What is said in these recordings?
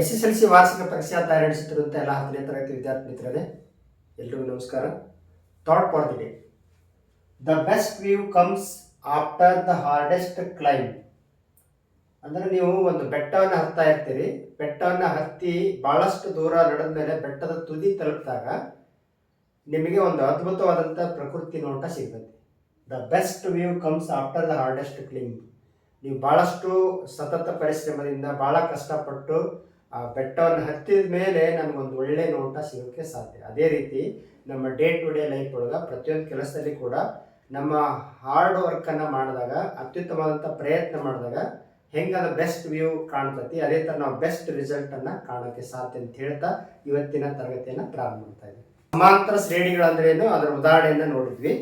S S L C ವಾರ್ಷಿಕ ಪರೀಕ್ಷಾ ಅಂತ ನಡೆಸುತ್ತಿರುವಂಥ ಎಲ್ಲ ಹತ್ತನೇ ತರಗತಿ ವಿದ್ಯಾರ್ಥಿ ಮಿತ್ರರೇ, ಎಲ್ರಿಗೂ ನಮಸ್ಕಾರ. Thought for the the best view comes after the hardest climb. ಅಂದರೆ ನೀವು ಒಂದು ಬೆಟ್ಟವನ್ನು ಹತ್ತಾ ಇರ್ತೀರಿ. ಬೆಟ್ಟವನ್ನು ಹತ್ತಿ ಭಾಳಷ್ಟು ದೂರ ನಡೆದ ಮೇಲೆ ಬೆಟ್ಟದ ತುದಿ ತಲುಪಿದಾಗ ನಿಮಗೆ ಒಂದು ಅದ್ಭುತವಾದಂಥ ಪ್ರಕೃತಿ ನೋಟ ಸಿಗುತ್ತೆ the best view comes after the hardest climb. ನೀವು ಭಾಳಷ್ಟು ಸತತ ಪರಿಶ್ರಮದಿಂದ ಭಾಳ ಕಷ್ಟಪಟ್ಟು ಆ ಬೆಟ್ಟವನ್ನು ಹತ್ತಿದ ಮೇಲೆ ನನಗೊಂದು ಒಳ್ಳೆ ನೋಟ ಸಿಗೋಕ್ಕೆ ಸಾಧ್ಯ. ಅದೇ ರೀತಿ ನಮ್ಮ ಡೇ ಟು ಡೇ ಲೈಫ್ ಒಳಗೆ ಪ್ರತಿಯೊಂದು ಕೆಲಸದಲ್ಲಿ ಕೂಡ ನಮ್ಮ ಹಾರ್ಡ್ ವರ್ಕನ್ನು ಮಾಡಿದಾಗ ಅತ್ಯುತ್ತಮವಾದಂಥ ಪ್ರಯತ್ನ ಮಾಡಿದಾಗ ಹೆಂಗೆ ಅದು ಬೆಸ್ಟ್ ವ್ಯೂ ಕಾಣ್ತತಿ, ಅದೇ ಥರ ನಾವು ಬೆಸ್ಟ್ ರಿಸಲ್ಟನ್ನು ಕಾಣೋಕ್ಕೆ ಸಾಧ್ಯ ಅಂತ ಹೇಳ್ತಾ ಇವತ್ತಿನ ತರಗತಿಯನ್ನು ಪ್ರಾರಂಭ ಮಾಡ್ತಾ ಇದ್ದೀವಿ ಸಮಾಂತರ ಶ್ರೇಣಿಗಳಂದ್ರೇನು ಅದರ ಉದಾಹರಣೆಯನ್ನು ನೋಡಿದ್ವಿ.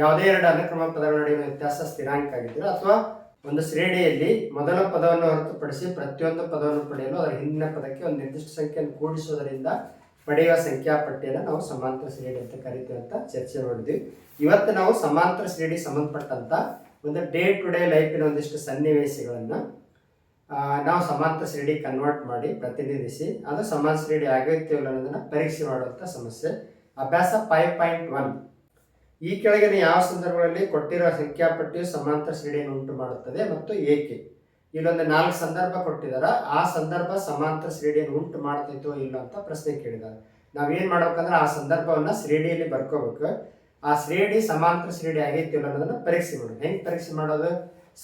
ಯಾವುದೇ ಎರಡು ಅನುಕ್ರಮ ಪದಗಳ ನಡುವಿನ ವ್ಯತ್ಯಾಸ ಸ್ಥಿರಾಂಕ ಆಗಿದ್ರು ಅಥವಾ ಒಂದು ಶ್ರೇಣಿಯಲ್ಲಿ ಮೊದಲ ಪದವನ್ನು ಹೊರತುಪಡಿಸಿ ಪ್ರತಿಯೊಂದು ಪದವನ್ನು ಪಡೆಯಲು ಅದರ ಹಿಂದಿನ ಪದಕ್ಕೆ ಒಂದು ನಿರ್ದಿಷ್ಟ ಸಂಖ್ಯೆಯನ್ನು ಕೂಡಿಸುವುದರಿಂದ ಪಡೆಯುವ ಸಂಖ್ಯಾ ಪಟ್ಟಿಯನ್ನು ನಾವು ಸಮಾಂತರ ಶ್ರೇಣಿ ಅಂತ ಕರಿತೀವಿ ಅಂತ ಚರ್ಚೆ ಮಾಡಿದ್ವಿ. ಇವತ್ತು ನಾವು ಸಮಾಂತರ ಶ್ರೇಣಿ ಸಂಬಂಧಪಟ್ಟಂತ ಒಂದು ಡೇ ಟು ಡೇ ಲೈಫಿನ ಒಂದಿಷ್ಟು ಸನ್ನಿವೇಶಗಳನ್ನು ನಾವು ಸಮಾಂತರ ಶ್ರೇಣಿ ಕನ್ವರ್ಟ್ ಮಾಡಿ ಪ್ರತಿನಿಧಿಸಿ, ಅದು ಸಮಾನ ಶ್ರೇಣಿ ಆಗೈತಿಲ್ಲ ಅನ್ನೋದನ್ನ ಪರೀಕ್ಷೆ ಮಾಡುವಂಥ ಸಮಸ್ಯೆ. ಅಭ್ಯಾಸ ಫೈವ್ ಪಾಯಿಂಟ್ ಒನ್ ಈ ಕೆಳಗಿನ ಯಾವ ಸಂದರ್ಭಗಳಲ್ಲಿ ಕೊಟ್ಟಿರುವ ಸಂಖ್ಯಾಪಟ್ಟಿಯು ಸಮಾಂತರ ಶ್ರೇಣಿಯನ್ನು ಉಂಟು ಮಾಡುತ್ತದೆ ಮತ್ತು ಏಕೆ? ಇಲ್ಲೊಂದು ನಾಲ್ಕು ಸಂದರ್ಭ ಕೊಟ್ಟಿದ್ದಾರೆ ಆ ಸಂದರ್ಭ ಸಮಾಂತರ ಶ್ರೇಣಿಯನ್ನು ಉಂಟು ಮಾಡ್ತೈತೋ ಇಲ್ಲ ಅಂತ ಪ್ರಶ್ನೆ ಕೇಳಿದ್ದಾರೆ ನಾವೇನು ಮಾಡ್ಬೇಕಂದ್ರೆ ಆ ಸಂದರ್ಭವನ್ನ ಶ್ರೇಣಿಯಲ್ಲಿ ಬರ್ಕೋಬೇಕು. ಆ ಶ್ರೇಣಿ ಸಮಾಂತರ ಶ್ರೇಣಿ ಆಗೈತಿ ಇಲ್ಲ ಅನ್ನೋದನ್ನ ಪರೀಕ್ಷೆ ಮಾಡೋದು. ಹೆಂಗೆ ಪರೀಕ್ಷೆ ಮಾಡೋದು?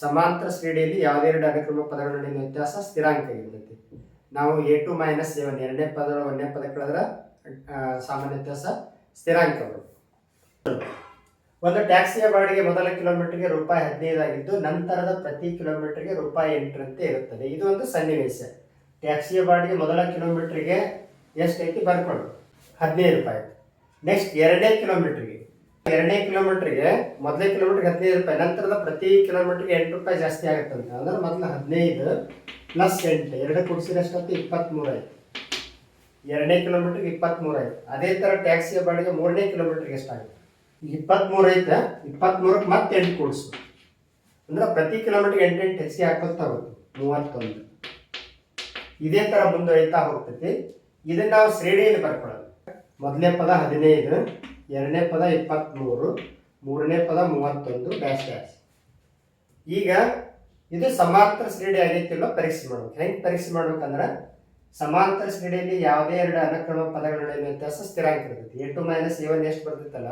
ಸಮಾಂತರ ಶ್ರೇಣಿಯಲ್ಲಿ ಯಾವುದೆರಡು ಅನುಕ್ರಮ ಪದಗಳ ನಡುವಿನ ವ್ಯತ್ಯಾಸ ಸ್ಥಿರಾಂಕ ಇರ್ತೈತಿ. ನಾವು ಎ ಟು ಮೈನಸ್ ಸೆವೆನ್ ಎರಡನೇ ಪದ ಒಂದನೇ ಪದ ಕಳೆದ್ರೆ ಸಾಮಾನ್ಯ ವ್ಯತ್ಯಾಸ ಸ್ಥಿರಾಂಕಗಳು ಒಂದು ಟ್ಯಾಕ್ಸಿಯ ಬಾಡಿಗೆ ಮೊದಲ ಕಿಲೋಮೀಟರ್ಗೆ ರೂಪಾಯಿ ಹದಿನೈದು ಆಗಿದ್ದು ನಂತರದ ಪ್ರತಿ ಕಿಲೋಮೀಟರ್ಗೆ ರೂಪಾಯಿ ಎಂಟರಂತೆ ಇರುತ್ತದೆ. ಇದು ಒಂದು ಸನ್ನಿವೇಶ. ಟ್ಯಾಕ್ಸಿಯ ಬಾಡಿಗೆ ಮೊದಲ ಕಿಲೋಮೀಟರ್ಗೆ ಎಷ್ಟೈತಿ ಬರ್ಕೊಂಡು ಹದಿನೈದು ರೂಪಾಯಿ. ನೆಕ್ಸ್ಟ್ ಎರಡನೇ ಕಿಲೋಮೀಟರ್ಗೆ. ಎರಡನೇ ಕಿಲೋಮೀಟರ್ಗೆ ಮೊದಲನೇ ಕಿಲೋಮೀಟರ್ಗೆ ಹದಿನೈದು ರೂಪಾಯಿ, ನಂತರದ ಪ್ರತಿ ಕಿಲೋಮೀಟರ್ಗೆ ಎಂಟು ರೂಪಾಯಿ ಜಾಸ್ತಿ ಆಗುತ್ತಂತೆ ಅಂದ್ರೆ ಮೊದಲು ಹದಿನೈದು ಪ್ಲಸ್ ಎಂಟು, ಎರಡು ಕುಡಿಸಿದಷ್ಟೊತ್ತು ಇಪ್ಪತ್ತ್ಮೂರು ಆಯ್ತು. ಎರಡನೇ ಕಿಲೋಮೀಟರ್ಗೆ ಇಪ್ಪತ್ತ್ಮೂರು ಆಯ್ತು. ಅದೇ ಥರ ಟ್ಯಾಕ್ಸಿಯ ಬಾಡಿಗೆ ಮೂರನೇ ಕಿಲೋಮೀಟರ್ಗೆ ಎಷ್ಟಾಗುತ್ತೆ? ಇಪ್ಪತ್ತ್ಮೂರು ಐತೆ ಇಪ್ಪತ್ತ್ಮೂರಕ್ಕೆ ಮತ್ತೆ ಎಂಟು ಕೂಡಿಸು. ಅಂದ್ರೆ ಪ್ರತಿ ಕಿಲೋಮೀಟರ್ಗೆ ಎಂಟು ಎಂಟು ಹೆಚ್ಚಿಗೆ ಹಾಕೋತಾ ಹೋಗುತ್ತೆ ಮೂವತ್ತೊಂದು. ಇದೇ ಥರ ಮುಂದುವರಿತಾ ಹೋಗ್ತೈತಿ. ಇದನ್ನ ನಾವು ಶ್ರೇಣಿಯಲ್ಲಿ ಬರ್ಕೊಳ್ಳೋದು. ಮೊದಲನೇ ಪದ ಹದಿನೈದು, ಎರಡನೇ ಪದ ಇಪ್ಪತ್ತ್ಮೂರು ಮೂರನೇ ಪದ ಮೂವತ್ತೊಂದು ಡ್ಯಾಶ್ ಡ್ಯಾಶ್ ಈಗ ಇದು ಸಮಾಂತರ ಶ್ರೇಣಿ ಆಗೈತಿಲ್ಲ ಪರೀಕ್ಷೆ ಮಾಡ್ಬೇಕು. ಹೆಂಗೆ ಪರೀಕ್ಷೆ ಮಾಡ್ಬೇಕಂದ್ರೆ ಸಮಾಂತರ ಶ್ರೇಣಿಯಲ್ಲಿ ಯಾವುದೇ ಎರಡು ಅನುಕ್ರಮ ಪದಗಳ ವ್ಯತ್ಯಾಸ ಸ್ಥಿರಾಂಕ ಇರ್ತೈತಿ. A two minus A one ಎಷ್ಟು ಬರ್ತೈತಲ್ಲ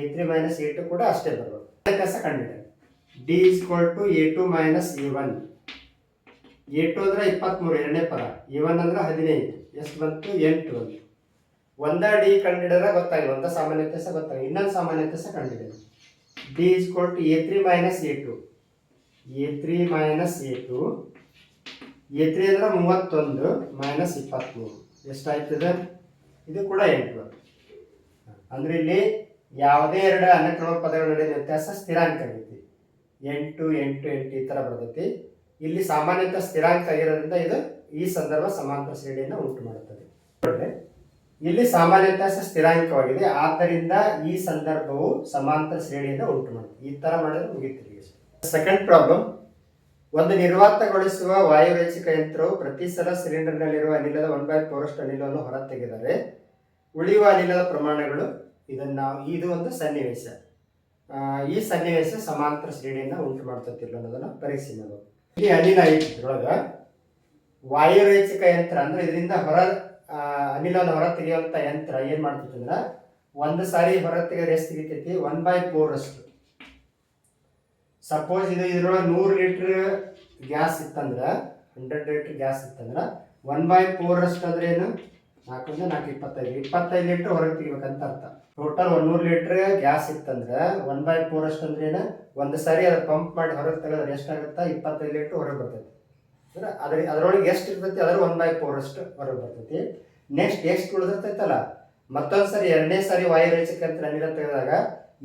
A three minus A two ಕೂಡ ಅಷ್ಟೇ ಬರಬಹುದು ವ್ಯತ್ಯಾಸ ಕಂಡಿದೆ. D equal to A two minus E one A two ಅಂದ್ರೆ ಇಪ್ಪತ್ತ್ಮೂರು ಎರಡನೇ ಪದ. ಎ ಒನ್ ಅಂದ್ರೆ ಹದಿನೈದು. ಎಷ್ಟು ಬಂತು ಎಂಟು. ಒಂದು ಒಂದ ಡಿ ಕಂಡಿಡಿದ್ರೆ ಗೊತ್ತಾಗಿಲ್ಲ. ಒಂದ ಸಾಮಾನ್ಯ ವ್ಯತ್ಯಾಸ ಗೊತ್ತಾಗಿಲ್ಲ. ಇನ್ನೊಂದು ಸಾಮಾನ್ಯ ವ್ಯತ್ಯಾಸ ಕಂಡಿದೆ. D equal to A three minus A two A three minus A two A three ಅಂದ್ರೆ ಮೂವತ್ತೊಂದು ಮೈನಸ್ ಇಪ್ಪತ್ತ್ಮೂರು ಎಷ್ಟಾಯ್ತದೆ? ಇದು ಕೂಡ ಎಂಟು. ಅಂದ್ರೆ ಇಲ್ಲಿ ಯಾವುದೇ ಎರಡು ಅನುಕ್ರಮ ಪದಗಳ ನಡುವಿನ ವ್ಯತ್ಯಾಸ ಸ್ಥಿರಾಂಕ ಆಗೈತಿ. ಎಂಟು ಎಂಟು ಎಂಟು ಈ ಥರ ಬರ್ತೈತಿ. ಇಲ್ಲಿ ಸಾಮಾನ್ಯತ ಸ್ಥಿರಾಂಕ ಆಗಿರೋದ್ರಿಂದ ಇದು ಈ ಸಂದರ್ಭ ಸಮಾಂತರ ಶ್ರೇಣಿಯನ್ನು ಉಂಟು ಮಾಡುತ್ತದೆ. ಇಲ್ಲಿ ಸಾಮಾನ್ಯ ಸ್ಥಿರಾಂಕವಾಗಿದೆ. ಆದ್ದರಿಂದ ಈ ಸಂದರ್ಭವು ಸಮಾಂತರ ಶ್ರೇಣಿಯನ್ನು ಉಂಟು ಮಾಡುತ್ತೆ. ಈ ತರ ಮಾಡಿದ್ರೆ ಮುಗಿತೀರಿ ಸೆಕೆಂಡ್ ಪ್ರಾಬ್ಲಮ್ ಒಂದು ನಿರ್ವಾತಗೊಳಿಸುವ ವಾಯುರೇಚಕ ಯಂತ್ರವು ಪ್ರತಿ ಸಲ ಸಿಲಿಂಡರ್ನಲ್ಲಿರುವ ಅನಿಲದ ಒನ್ ಬೈ ಫೋರಷ್ಟು ಅನಿಲವನ್ನು ಹೊರತೆಗೆದರೆ ಉಳಿಯುವ ಅನಿಲದ ಪ್ರಮಾಣಗಳು ಇದನ್ನ ನಾವು ಇದು ಒಂದು ಸನ್ನಿವೇಶ. ಈ ಸನ್ನಿವೇಶ ಸಮಾಂತರ ಶ್ರೇಣಿಯನ್ನು ಉಂಟು ಮಾಡ್ತತಿಲ್ಲ ಅನ್ನೋದನ್ನ ಪರೀಕ್ಷೆ ಮಾಡೋದು ಈ ಅನಿಲ ಇದ್ರೊಳಗ ವಾಯುರೇಚಕ ಯಂತ್ರ ಅಂದ್ರೆ ಇದರಿಂದ ಹೊರ ಅನಿಲನ ಹೊರ ತೆಗೆಯುವಂತ ಯಂತ್ರ ಏನ್ ಮಾಡ್ತೈತಿ ಅಂದ್ರ ಒಂದು ಸಾರಿ ಹೊರ ತೆಗೆದ್ರೆ ಎಷ್ಟು ತೆಗಿತೈತಿ ಒನ್ ಬೈ ಫೋರ್ ಸಪೋಸ್ ಇದು ಇದ್ರೊಳಗೆ ನೂರು ಲೀಟರ್ ಗ್ಯಾಸ್ ಇತ್ತಂದ್ರ ಹಂಡ್ರೆಡ್ ಲೀಟರ್ ಗ್ಯಾಸ್ ಇತ್ತಂದ್ರ ಒನ್ ಬೈ ಫೋರ್ ಅಷ್ಟು ಅಂದ್ರೆ ಏನು? ನಾಲ್ಕರಿಂದ ನಾಲ್ಕು ಇಪ್ಪತ್ತೈದು ಇಪ್ಪತ್ತೈದು ಲೀಟರ್ ಹೊರಗೆ ತೆಗಿಬೇಕಂತ ಅರ್ಥ. ಟೋಟಲ್ ಒಂದೂರು ಲೀಟರ್ ಗ್ಯಾಸ್ ಇತ್ತಂದ್ರೆ ಒನ್ ಬೈ ಫೋರ್ ಅಷ್ಟು ಅಂದ್ರೆ ಏನು? ಒಂದು ಸಾರಿ ಅದು ಪಂಪ್ ಮಾಡಿ ಹೊರಗೆ ತೆಗೆದ್ರೆ ಎಷ್ಟಾಗುತ್ತಾ ಇಪ್ಪತ್ತೈದು ಲೀಟರ್ ಹೊರಗೆ ಬರ್ತೈತಿ. ಅಂದ್ರೆ ಅದ್ರ ಅದರೊಳಗೆ ಎಷ್ಟು ಇರ್ತೈತಿ? ಅದ್ರ ಒನ್ ಬೈ ಫೋರ್ ಅಷ್ಟು ಹೊರಗೆ ಬರ್ತೈತಿ. ನೆಕ್ಸ್ಟ್ ಎಷ್ಟು ಉಳಿದಿರ್ತೈತಲ್ಲ? ಮತ್ತೊಂದು ಸರಿ, ಎರಡನೇ ಸಾರಿ ವೈರ್ ಅಂತ ನೀರ ತೆಗೆದಾಗ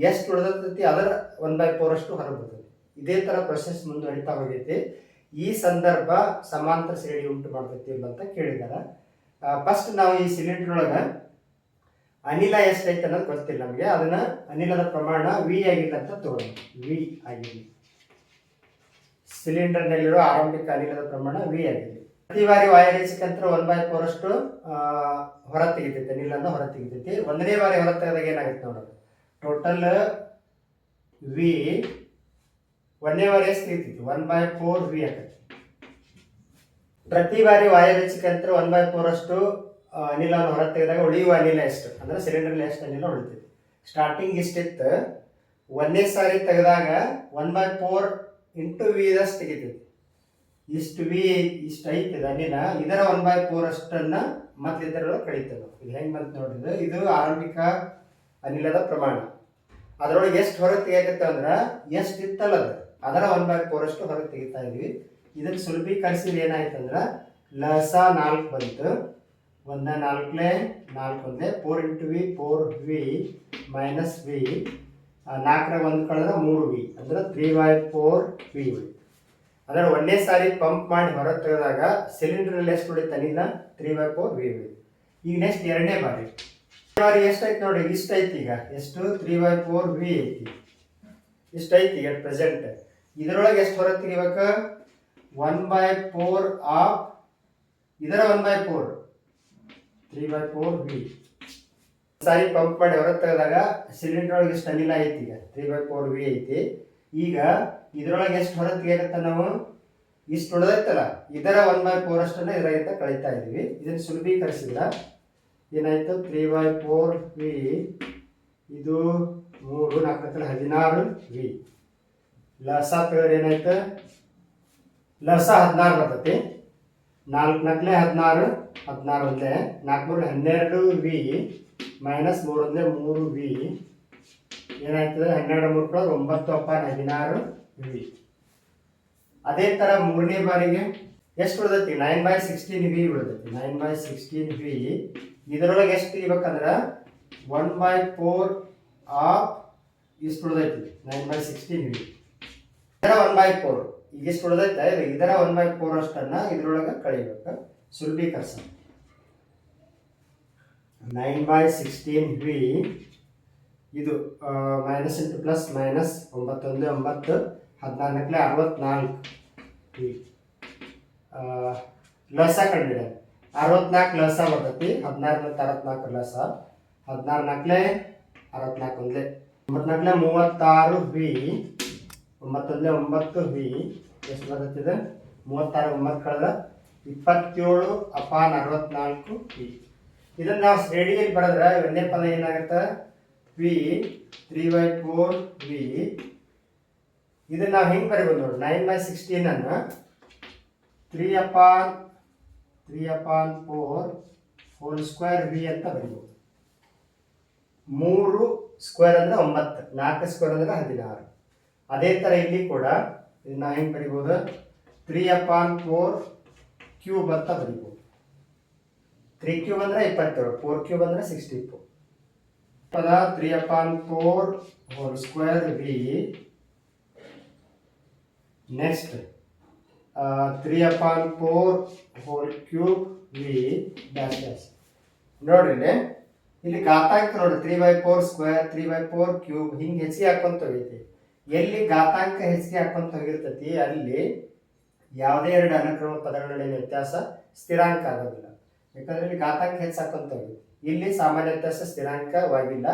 ಎಷ್ಟು ಉಳಿದಿರ್ತೈತಿ? ಅದರ ಒನ್ ಬೈ ಫೋರ್ ಅಷ್ಟು ಹೊರಗೆ ಬರ್ತೈತಿ. ಇದೇ ಥರ ಪ್ರೊಸೆಸ್ ಮುಂದುವರಿತಾ ಹೋಗೈತಿ. ಈ ಸಂದರ್ಭ ಸಮಾಂತರ ಶ್ರೇಣಿ ಉಂಟು ಮಾಡ್ತೈತಿ ಅಂತ ಕೇಳಿದಾರೆ. ಫಸ್ಟ್ ನಾವು ಈ ಸಿಲಿಂಡರ್ ಒಳಗೆ ಅನಿಲ ಎಷ್ಟೈತೆ ಅನ್ನೋದು ಗೊತ್ತಿಲ್ಲ ನಮಗೆ. ಅದನ್ನ ಅನಿಲದ ಪ್ರಮಾಣ ವಿ ಆಗಿದೆ ಅಂತ ವಿ ಆಗಿದೆ. ಸಿಲಿಂಡರ್ನಲ್ಲಿರೋ ಆರಂಭಿಕ ಅನಿಲದ ಪ್ರಮಾಣ ವಿ ಆಗಿದೆ. ಪ್ರತಿ ಬಾರಿ ವಾಯುರೇಚಕಂತ್ರ ಒನ್ ಬೈ ಫೋರ್ ಅಷ್ಟು ಹೊರ ತೆಗಿತೈತೆ. ಅನಿಲನ್ನು ಹೊರ ತೆಗಿತೈತಿ. ಒಂದನೇ ಬಾರಿ ಹೊರ ತೆಗೆದಾಗ ಏನಾಗುತ್ತೆ ನೋಡೋದು ಟೋಟಲ್ ವಿ ಒಂದನೇ ಬಾರಿ ಎಷ್ಟು ತೆಗಿತೈತಿ. ಒನ್ ಬೈ ಫೋರ್ ವಿ ಆಗತ್ತೆ. ಪ್ರತಿ ಬಾರಿ ವಾಯುರೇಚಕಂತ್ರ ಒನ್ ಬೈ ಫೋರ್ ಅಷ್ಟು ಅನಿಲವನ್ನು ಹೊರ ತೆಗೆದಾಗ ಉಳಿಯುವ ಅನಿಲ ಎಷ್ಟು? ಅಂದ್ರೆ ಸಿಲಿಂಡರ್ಲಿ ಎಷ್ಟು ಅನಿಲ ಉಳಿತೈತಿ? ಸ್ಟಾರ್ಟಿಂಗ್ ಇಷ್ಟಿತ್ತು ಒಂದನೇ ಸಾರಿ ತೆಗೆದಾಗ one by four into V ದಷ್ಟು ತೆಗಿತೈತಿ. ಇಷ್ಟು ವಿ ಇಷ್ಟು ಐತಿ ಅನಿಲ. ಇದರ ಒನ್ ಬೈ ಫೋರ್ ಅಷ್ಟನ್ನು ಮತ್ತೆ ಇದರೊಳಗೆ ಕಳೀತದೆ ಇದು ಹೆಂಗೆ ಬಂತು ನೋಡಿದ್ರೆ ಇದು? ಆರಂಭಿಕ ಅನಿಲದ ಪ್ರಮಾಣ. ಅದರೊಳಗೆ ಎಷ್ಟು ಹೊರಗೆ ತೆಗಿಯಕತ್ತೆ ಅಂದ್ರೆ ಎಷ್ಟು ಇತ್ತಲ್ಲ ಅದು. ಅದರ ಒನ್ ಬೈ ಫೋರ್ ಅಷ್ಟು ಹೊರಗೆ ತೆಗಿತಾ ಇದೀವಿ. ಇದನ್ನ ಸುಲಭೀಕರಿಸಿದ್ರೆ ಏನಾಯ್ತಂದ್ರೆ ಲಸ ನಾಲ್ಕು ಬಂತು. ಒಂದ ನಾಲ್ಕನೇ ನಾಲ್ಕು ಒಂದೇ four into V four V minus V ನಾಲ್ಕರ ಒಂದು ಕಳೆದ್ರೆ ಮೂರು ವಿ ಅಂದ್ರೆ ತ್ರೀ ಬೈ ಫೋರ್ ವಿ ಅಂದ್ರೆ ಒಂದೇ ಸಾರಿ ಪಂಪ್ ಮಾಡಿ ಹೊರ ತೆಗೆದಾಗ ಸಿಲಿಂಡರ್ ಎಷ್ಟು ಉಳಿತು ನೀನ ತ್ರೀ ಬೈ ಫೋರ್ ವಿ ಉಳಿತು ಈಗ ನೆಕ್ಸ್ಟ್ ಎರಡನೇ ಬಾರಿ. ಬಾರಿ ಎಷ್ಟಾಯ್ತು ನೋಡಿ ಇಷ್ಟ ಐತಿ ಈಗ. ಎಷ್ಟು? ತ್ರೀ ಬೈ ಫೋರ್ ವಿ ಐತಿ. ಇಷ್ಟ ಐತಿ ಈಗ ಪ್ರೆಸೆಂಟ್ ಇದರೊಳಗೆ ಎಷ್ಟು ಹೊರ ತೆಗಿಬೇಕು? ಒನ್ ಬೈ ಫೋರ್ ಆಫ್ ಇದರ one by four three by four B ಸಾರಿ ಪಂಪ್ ಮಾಡಿ ಹೊರಗೆ ತೆಗೆದಾಗ ಸಿಲಿಂಡರ್ ಒಳಗೆ ಎಷ್ಟು ಅನಿಲ ಐತಿ ಈಗ? ತ್ರೀ ಬೈ ಫೋರ್ ವಿ ಐತಿ. ಈಗ ಇದರೊಳಗೆ ಎಷ್ಟು ಹೊರಗೆ ತೆಗಿಯಕತ್ತ ನಾವು? ಇಷ್ಟು ಉಳಿದೈತಲ್ಲ, ಇದರ ಒನ್ ಬೈ ಫೋರ್ ಅಷ್ಟನ್ನು ಇದರಾಗಿಂದ ಕಳೀತಾ ಇದೀವಿ. ಇದನ್ನು ಸುಲಭೀಕರಿಸಿದ್ರ ಏನಾಯ್ತು? ತ್ರೀ ಬೈ ಫೋರ್ ವಿ ಇದು ಮೂರು ನಾಲ್ಕು ಹದಿನಾರು ವಿ ಲಸ ತೆಗೆದ್ರೆ ಏನಾಯ್ತು? ಲಸ ಹದಿನಾರು ಬರ್ತೈತಿ. ನಾಲ್ಕು ನಕ್ಲೆ ಹದಿನಾರು ಹದಿನಾರು ಒಂದೇ, ನಾಲ್ಕುನೂರ ಹನ್ನೆರಡು ವಿ, ಮೈನಸ್ ಮೂರು ಒಂದೇ, ಮೂರು ವಿ. ಏನಾಯ್ತದೆ? ಹನ್ನೆರಡು ಮೂರು ಪ್ಲಸ್ ಒಂಬತ್ತು ಅಪ್ಪ ಹದಿನಾರು ವಿ. ಅದೇ ಥರ ಮೂರನೇ ಬಾರಿಗೆ ಎಷ್ಟು ಉಳಿದೈತಿ? Nine by sixteen V ಉಳಿದೈತಿ. Nine by sixteen V. ಇದರೊಳಗೆ ಎಷ್ಟು ತೆಗಿಬೇಕಂದ್ರೆ ಒನ್ ಬೈ ಫೋರ್ ಆಫ್ ಇಷ್ಟು ಉಳಿದೈತಿ. Nine by sixteen V. One by four. ಎಷ್ಟು ಉಳಿದೈತೆ ಇದು ಇದರ ಒನ್ ಬೈ ಫೋರ್ ಅಷ್ಟನ್ನ ಇದ್ರೊಳಗೆ ಕಳಿಬೇಕು. ಸುಲಭೀಕರಿಸ ನೈನ್ ಬೈ ಸಿಕ್ಸ್ಟೀನ್ ವಿ ಇದು ಮೈನಸ್ ಇಂಟು ಪ್ಲಸ್ ಮೈನಸ್ ಒಂಬತ್ತೊಂದು, ಒಂಬತ್ತು ಹದಿನಾಲ್ಕಲೆ ಅರವತ್ನಾಲ್ಕು. ವಿ ಲಸ ಕಂಡಿದೆ ಅರವತ್ನಾಲ್ಕು ಲಸ ಬರ್ತೈತಿ ಹದಿನಾರು ಅರವತ್ನಾಲ್ಕು ಲಸ. ಹದಿನಾರು ನಾಲ್ಕಲೆ ಅರವತ್ನಾಲ್ಕು ಒಂದೇ ಒಂಬತ್ನಾಲ್ಕಲೇ ಮೂವತ್ತಾರು ವಿ ಒಂಬತ್ತೊಂದಲೇ ಒಂಬತ್ತು ವಿ ಎಷ್ಟು ಬರುತ್ತಿದೆ ಮೂವತ್ತಾರು ಒಂಬತ್ತು ಕಳೆದ ಇಪ್ಪತ್ತೇಳು ಅಪಾನ್ ಅರವತ್ನಾಲ್ಕು ವಿ ಇದನ್ನು ನಾವು ಶ್ರೇಣಿಯಲ್ಲಿ ಬರೆದ್ರೆ ಒಂದೇ ಪದ ಏನಾಗುತ್ತೆ? V three by four V ಇದನ್ನು ನಾವು ಹೆಂಗೆ ಬರಿಬೋದು ನೋಡಿ. Nine by ಸಿಕ್ಸ್ಟೀನನ್ನು three upon three upon four whole square V ಅಂತ ಬರಿಬೋದು. ಮೂರು ಸ್ಕ್ವೇರ್ ಅಂದರೆ ಒಂಬತ್ತು, ನಾಲ್ಕು ಸ್ಕ್ವೇರ್ ಅಂದರೆ ಹದಿನಾರು. ಅದೇ ಥರ ಇಲ್ಲಿ ಕೂಡ ಇದನ್ನ ಹೆಂಗೆ ಬರಿಬೋದು? ತ್ರೀ ಅಪಾನ್ ಫೋರ್ ಕ್ಯೂಬ್ ಅಂತ ಬರಿಬೋದು. ತ್ರೀ ಕ್ಯೂಬ್ ಅಂದರೆ ಇಪ್ಪತ್ತೇಳು ಫೋರ್ ಕ್ಯೂಬ್ ಅಂದರೆ ಸಿಕ್ಸ್ಟಿ ಫೋರ್ ಪದ three upon four whole square V next three upon four whole cube V dash dash ನೋಡ್ರಿ ಇಲ್ಲಿ ಇಲ್ಲಿ ಘಾತಾಂಕ ನೋಡ್ರಿ three by four square three by four cube ಹಿಂಗೆ ಹೆಚ್ಚಿಗೆ ಹಾಕೊಂತ ಹೋಗೈತಿ ಎಲ್ಲಿ ಘಾತಾಂಕ ಹೆಚ್ಚಿಗೆ ಹಾಕೊಂತ ಹೋಗಿರ್ತೈತಿ, ಅಲ್ಲಿ ಯಾವುದೇ ಎರಡು ಅನುಕ್ರಮ ಪದಗಳ ನಡುವಿನ ವ್ಯತ್ಯಾಸ ಸ್ಥಿರಾಂಕ ಆಗೋದಿಲ್ಲ. ಯಾಕಂದ್ರೆ ಇಲ್ಲಿ ಘಾತಾಂಕ ಹೆಚ್ಚು ಹಾಕೊಂತ ಹೋಗಿ ಇಲ್ಲಿ ಸಾಮಾನ್ಯ ವ್ಯತ್ಯಾಸ ಸ್ಥಿರಾಂಕವಾಗಿಲ್ಲ.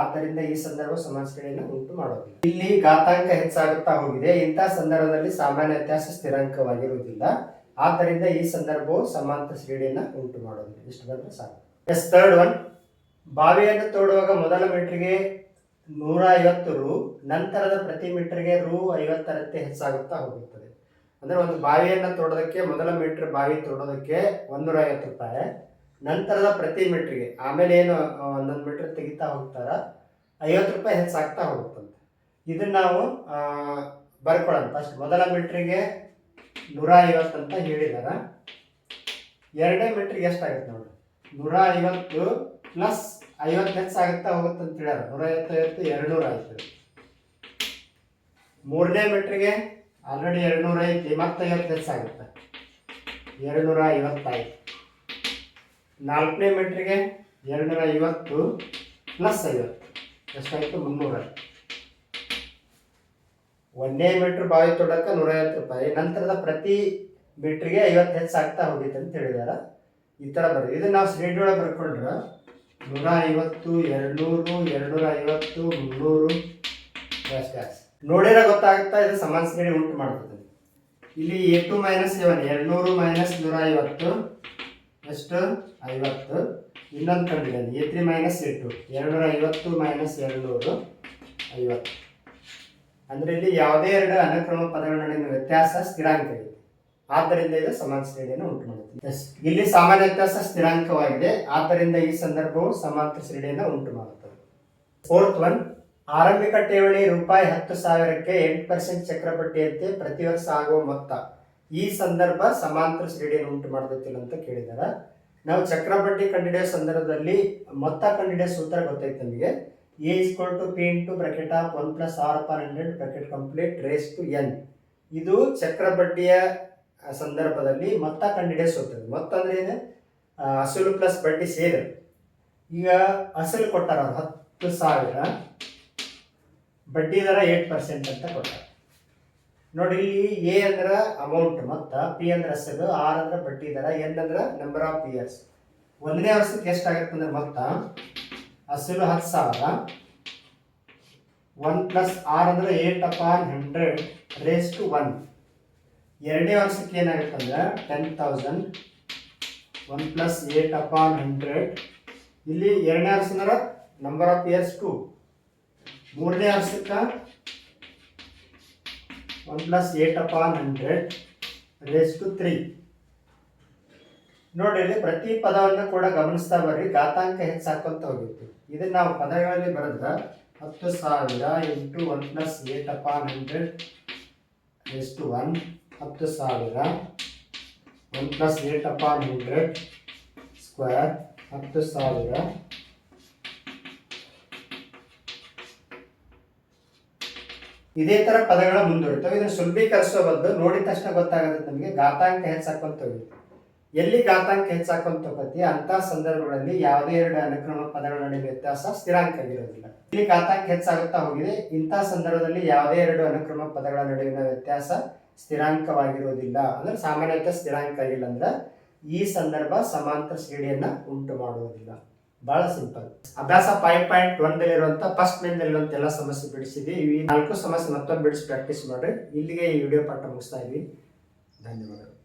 ಆದ್ದರಿಂದ ಈ ಸಂದರ್ಭ ಶ್ರೇಣಿಯನ್ನು ಉಂಟು ಮಾಡೋದಿಲ್ಲ. ಇಲ್ಲಿ ಘಾತಾಂಕ ಹೆಚ್ಚಾಗುತ್ತಾ ಹೋಗಿದೆ. ಇಂತಹ ಸಂದರ್ಭದಲ್ಲಿ ಸಾಮಾನ್ಯ ವ್ಯತ್ಯಾಸ ಸ್ಥಿರಾಂಕವಾಗಿರುವುದಿಲ್ಲ. ಆದ್ದರಿಂದ ಈ ಸಂದರ್ಭವು ಸಮಾಂತರ ಶ್ರೇಣಿಯನ್ನು ಉಂಟು ಮಾಡೋದಿಲ್ಲ. ಇಷ್ಟು ಬಂದ್ರೆ ಸಾಕು. ಎಸ್ ಥರ್ಡ್ ಒನ್ ಬಾವಿಯನ್ನು ತೋಡುವಾಗ ಮೊದಲ ಮೀಟರ್ಗೆ ನೂರ ಐವತ್ತು ರು ನಂತರದ ಪ್ರತಿ ಮೀಟರ್ಗೆ ರು ಐವತ್ತರಂತೆ ಹೆಚ್ಚಾಗುತ್ತಾ ಹೋಗುತ್ತದೆ. ಅಂದರೆ ಒಂದು ಬಾವಿಯನ್ನು ತೊಡೋದಕ್ಕೆ ಮೊದಲ ಮೀಟರ್ ಬಾವಿ ತೊಡೋದಕ್ಕೆ ಒಂದೂರ ಐವತ್ತು ರೂಪಾಯಿ. ನಂತರದ ಪ್ರತಿ ಮೀಟ್ರಿಗೆ ಆಮೇಲೆ ಏನು ಒಂದೊಂದು ಮೀಟರ್ ತೆಗಿತಾ ಹೋಗ್ತಾರ? ಐವತ್ತು ರೂಪಾಯಿ ಹೆಚ್ಚಾಗ್ತಾ ಹೋಗುತ್ತಂತೆ. ಇದನ್ನ ನಾವು ಬರ್ಕೊಳ್ಳೋಣ. ಫಸ್ಟ್ ಮೊದಲ ಮೀಟ್ರಿಗೆ ನೂರ ಐವತ್ತು ಅಂತ ಹೇಳಿದಾರ. ಎರಡನೇ ಮೀಟ್ರಿಗೆ ಎಷ್ಟಾಗುತ್ತೆ ನೋಡಿ. ನೂರ ಐವತ್ತು ಪ್ಲಸ್ ಐವತ್ತು ಹೆಚ್ಚಾಗುತ್ತಾ ಹೋಗುತ್ತೆ ಅಂತ ಹೇಳ್ಯಾರ. ನೂರ ಐವತ್ತೈವತ್ತು ಎರಡು ನೂರ ಆಯ್ತು. ಮೂರನೇ ಮೀಟ್ರಿಗೆ ಆಲ್ರೆಡಿ ಎರಡು ನೂರ ಐತಿ ಮತ್ತೆ ಐವತ್ತು ಹೆಚ್ಚಾಗುತ್ತೆ ಎರಡು ನೂರ ಐವತ್ತಾಯ್ತು. ನಾಲ್ಕನೇ ಮೀಟ್ರಿಗೆ ಎರಡು ನೂರ ಐವತ್ತು ಪ್ಲಸ್ ಐವತ್ತು. ಎಷ್ಟಾಯ್ತು? ಮುನ್ನೂರ. ಒಂದೇ ಮೀಟ್ರ್ ಬಾವಿ ತೊಡಕ್ಕೆ ನೂರೈವತ್ತು ರೂಪಾಯಿ. ನಂತರದ ಪ್ರತಿ ಮೀಟ್ರಿಗೆ ಐವತ್ತು ಹೆಚ್ಚಾಗ್ತಾ ಹೋಗಿತ್ತು ಅಂತ ಹೇಳಿದಾರ. ಈ ಥರ ಬರೋದು ಇದನ್ನು ನಾವು ಒಳಗೆ ಬರ್ಕೊಂಡ್ರೆ ನೂರ ಐವತ್ತು ಎರಡ್ನೂರು ಎರಡ್ನೂರ ಐವತ್ತು ಮುನ್ನೂರು. ಅಷ್ಟೇ ನೋಡಿದ್ರೆ ಗೊತ್ತಾಗುತ್ತಾ ಇದು ಸಮಾನ ಶ್ರೇಣಿ ಉಂಟು ಮಾಡ್ತದೆ. ಇಲ್ಲಿ ಎ ಟು ಮೈನಸ್ ಸೆವೆನ್ ಎರಡ್ನೂರು ಮೈನಸ್ ನೂರ ಐವತ್ತು ಎಷ್ಟು? ಐವತ್ತು. ಇನ್ನೊಂದು ಕಂಡಿದ್ದಾನೆ A three minus A two ಎರಡುನೂರ ಐವತ್ತು ಮೈನಸ್ ಎರಡುನೂರು, ಐವತ್ತು. ಅಂದರೆ ಇಲ್ಲಿ ಯಾವುದೇ ಎರಡು ಅನುಕ್ರಮ ಪದಗಳ ನಡುವಿನ ವ್ಯತ್ಯಾಸ ಸ್ಥಿರಾಂಕ ಇದೆ ಆದ್ದರಿಂದ ಇದು ಸಮಾನ ಶ್ರೇಣಿಯನ್ನು ಉಂಟು ಮಾಡುತ್ತದೆ ಇಲ್ಲಿ ಸಾಮಾನ್ಯ ವ್ಯತ್ಯಾಸ ಸ್ಥಿರಾಂಕವಾಗಿದೆ. ಆದ್ದರಿಂದ ಈ ಸಂದರ್ಭವು ಸಮಾಂತರ ಶ್ರೇಣಿಯನ್ನು ಉಂಟು ಮಾಡುತ್ತದೆ ಫೋರ್ತ್ ಒನ್ ಆರಂಭಿಕ ಠೇವಣಿ ರೂಪಾಯಿ ಹತ್ತು ಸಾವಿರಕ್ಕೆ ಎಂಟು ಪರ್ಸೆಂಟ್ ಚಕ್ರಬಡ್ಡಿಯಂತೆ ಪ್ರತಿ ವರ್ಷ ಆಗುವ ಮೊತ್ತ. ಈ ಸಂದರ್ಭ ಸಮಾಂತರ ಶ್ರೇಣಿಯನ್ನು ಉಂಟು ಮಾಡಬೇಕಿಲ್ಲ ಅಂತ ಕೇಳಿದಾರೆ. ನಾವು ಚಕ್ರಬಡ್ಡಿ ಕಂಡಿಡಿಯೋ ಸಂದರ್ಭದಲ್ಲಿ ಮೊತ್ತ ಕಂಡಿಡಿಯೋ ಸೂತ್ರ ಗೊತ್ತಾಯ್ತು ನಮಗೆ. A equal to P into bracket of one plus R upon hundred bracket complete raise to N ಇದು ಚಕ್ರಬಡ್ಡಿಯ ಸಂದರ್ಭದಲ್ಲಿ ಮೊತ್ತ ಕಂಡುಹಿಡಿಸೋದು ಮೊತ್ತ ಅಂದ್ರೆ ಏನು? ಆ, ಅಸಲು ಪ್ಲಸ್ ಬಡ್ಡಿ ಸೇರಿ ಈಗ ಅಸಲು ಕೊಟ್ಟಾರ ಹತ್ತು ಸಾವಿರ ಬಡ್ಡಿ ದರ ಏಟ್ ಪರ್ಸೆಂಟ್ ಅಂತ ಕೊಟ್ಟಾರ. ನೋಡಿ ಇಲ್ಲಿ ಎ ಅಂದ್ರೆ ಅಮೌಂಟ್ ಮೊತ್ತ ಪಿ ಅಂದ್ರೆ ಅಸಲು ಆರ್ ಅಂದ್ರೆ ಬಡ್ಡಿ ದರ ಎನ್ ಅಂದ್ರೆ ನಂಬರ್ ಆಫ್ ಇಯರ್ಸ್ ಒಂದನೇ ವರ್ಷಕ್ಕೆ ಎಷ್ಟಾಗುತ್ತೆ ಅಂದ್ರೆ ಮೊತ್ತ ಅಸಲು ಹತ್ತು ಸಾವಿರ ಒನ್ ಪ್ಲಸ್ ಆರ್ ಅಂದ್ರೆ eight upon hundred raise to one ಎರಡನೇ ವರ್ಷಕ್ಕೆ ಏನಾಗುತ್ತೆ ಅಂದ್ರೆ ten thousand one plus eight upon hundred ಇಲ್ಲಿ ಎರಡನೇ ವರ್ಷ ನಂಬರ್ ಆಫ್ ಇಯರ್ಸ್ ಟು ಮೂರನೇ ವರ್ಷಕ್ಕೆ one plus eight upon hundred raise to three ನೋಡಿ, ಇಲ್ಲಿ ಪ್ರತಿ ಪದವನ್ನು ಕೂಡ ಗಮನಿಸ್ತಾ ಬರ್ರಿ, ಘಾತಾಂಕ ಹೆಚ್ಚಾಕೊಂತ ಹೋಗಿತ್ತು. ಇದನ್ನ ನಾವು ಪದಗಳಲ್ಲಿ ಬರೆದ್ರೆ ಹತ್ತು ಸಾವಿರ into one plus eight upon hundred raise to one ಹತ್ತು ಸಾವಿರ. One plus eight upon hundred square. ಹತ್ತು ಸಾವಿರ. ಇದೇ ತರ ಪದಗಳ ಮುಂದುವರಿತಾವೆ ಇದನ್ನು ಸುಲಭೀಕರಿಸುವ ಬದಲು ನೋಡಿದ ತಕ್ಷಣ ಗೊತ್ತಾಗುತ್ತೆ ನಮಗೆ. ಘಾತಾಂಕ ಹೆಚ್ಚಾಕೊಂತ ಹೋಗುತ್ತೆ ಎಲ್ಲಿ ಘಾತಾಂಕ ಹೆಚ್ಚಾಕೊಂತ ಹೋಗತಿ ಅಂತ ಸಂದರ್ಭಗಳಲ್ಲಿ ಯಾವುದೇ ಎರಡು ಅನುಕ್ರಮ ಪದಗಳ ನಡುವೆ ವ್ಯತ್ಯಾಸ ಸ್ಥಿರಾಂಕ ಆಗಿರೋದಿಲ್ಲ ಇಲ್ಲಿ ಘಾತಾಂಕ ಹೆಚ್ಚಾಗುತ್ತಾ ಹೋಗಿದೆ. ಇಂತಹ ಸಂದರ್ಭದಲ್ಲಿ ಯಾವುದೇ ಎರಡು ಅನುಕ್ರಮ ಪದಗಳ ನಡುವಿನ ವ್ಯತ್ಯಾಸ ಸ್ಥಿರಾಂಕವಾಗಿರುವುದಿಲ್ಲ. ಅಂದ್ರೆ ಸಾಮಾನ್ಯತೆ ಸ್ಥಿರಾಂಕ ಆಗಿಲ್ಲ ಅಂದ್ರೆ ಈ ಸಂದರ್ಭ ಸಮಾಂತರ ಶ್ರೇಣಿಯನ್ನ ಉಂಟು ಮಾಡುವುದಿಲ್ಲ. ಬಹಳ ಸಿಂಪಲ್. ಅಭ್ಯಾಸ ಫೈವ್ ಪಾಯಿಂಟ್ ಒಂದಲ್ಲಿರುವಂಥ ಫಸ್ಟ್ ಮೇನ್ದಲ್ಲಿರುವಂತ ಎಲ್ಲ ಸಮಸ್ಯೆ ಬಿಡಿಸಿದ್ವಿ. ಈ ನಾಲ್ಕು ಸಮಸ್ಯೆ ಮತ್ತೊಂದು ಬಿಡಿಸಿ ಪ್ರಾಕ್ಟೀಸ್ ಮಾಡ್ರಿ. ಇಲ್ಲಿಗೆ ಈ ವಿಡಿಯೋ ಪಾಠ ಮುಗಿಸ್ತಾ ಇದ್ವಿ. ಧನ್ಯವಾದಗಳು.